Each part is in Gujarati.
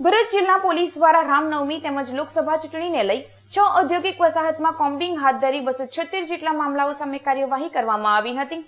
ભરૂચ જિલ્લા પોલીસ દ્વારા રામનવમી તેમજ લોકસભા ચૂંટણીને લઈ છ ઔદ્યોગિક વસાહતમાં કોમ્બિંગ હાથ ધરી બસો છોતેર જેટલા મામલાઓ સામે કાર્યવાહી કરવામાં આવી હતી.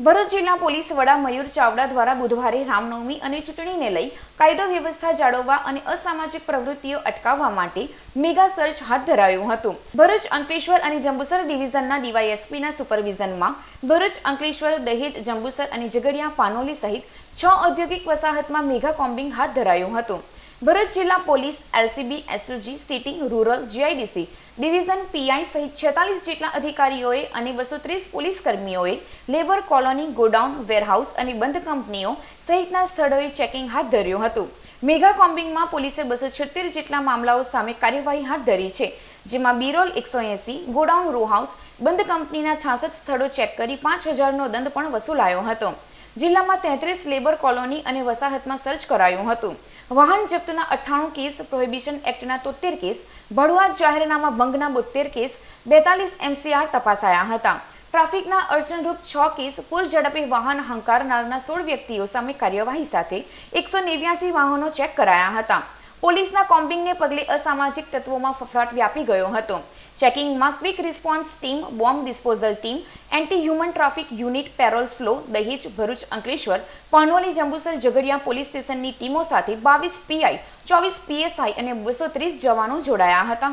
ભરૂચ જિલ્લા પોલીસ વડા મયુર ચાવડા દ્વારા બુધવારે રામનવમી અને ચૂંટણીને લઈ કાયદો વ્યવસ્થા જાળવવા અને અસામાજિક પ્રવૃત્તિઓ અટકાવવા માટે મેગા સર્ચ હાથ ધરાયું હતું. ભરૂચ અંકલેશ્વર અને જંબુસર ડિવિઝનના ડીવાયએસપીના સુપરવિઝનમાં ભરૂચ, અંકલેશ્વર, દહેજ, જંબુસર અને ઝઘડિયા, પાનોલી સહિત છ ઔદ્યોગિક વસાહતમાં મેગા કોમ્બિંગ હાથ ધરાયું હતું. ભરૂચ જિલ્લા police, LCB SOG city rural, GIDC division PI સહિત છેતાલીસ જેટલા અધિકારીઓએ અને બસો ત્રીસ પોલીસ કર્મીઓએ લેબર કોલોની, ગોડાઉન, વેરહાઉસ અને બંધ કંપનીઓ સહિતના સ્થળોએ ચેકિંગ હાથ ધર્યું હતું. મેગા કોમ્બિંગમાં પોલીસે બસો છોતેર જેટલા મામલાઓ સામે કાર્યવાહી હાથ ધરી છે, જેમાં બીરોલ એકસો એસી, ગોડાઉન, રો હાઉસ બંધ કંપનીના છાસઠ સ્થળો ચેક કરી પાંચ હજારનો દંડ પણ વસૂલાયો હતો. જિલ્લામાં તેત્રીસ લેબર કોલોની અને વસાહતમાં સર્ચ કરાયું હતું. વાહન જપ્તના અઠ્ઠાણું કેસ, પ્રોહિબિશન એક્ટના તોતેર કેસ ભડવા જાહેરનામા ભંગના બોતેર કેસ, બેતાલીસ એમસીઆર તપાસાયા હતા. ટ્રાફિકના અડચણરૂપ છ કેસ પૂર ઝડપે વાહન હંકારનારના સોળ વ્યક્તિઓ સામે કાર્યવાહી સાથે એકસો નેવ્યાસી વાહનો ચેક કરાયા હતા. પોલીસના કોમ્બિંગને પગલે અસામાજિક તત્વોમાં ફફડાટ વ્યાપી ગયો હતો. ચેકિંગમાં quick response team bomb disposal team anti human traffic unit parole furlough Dahej Bharuch Ankleshwar Panoli Jambusar Jhagadia police સ્ટેશનની ટીમો સાથે બાવીસ પીઆઈ ચોવીસ પીએસઆઈ અને બસો ત્રીસ જવાનો જોડાયા હતા.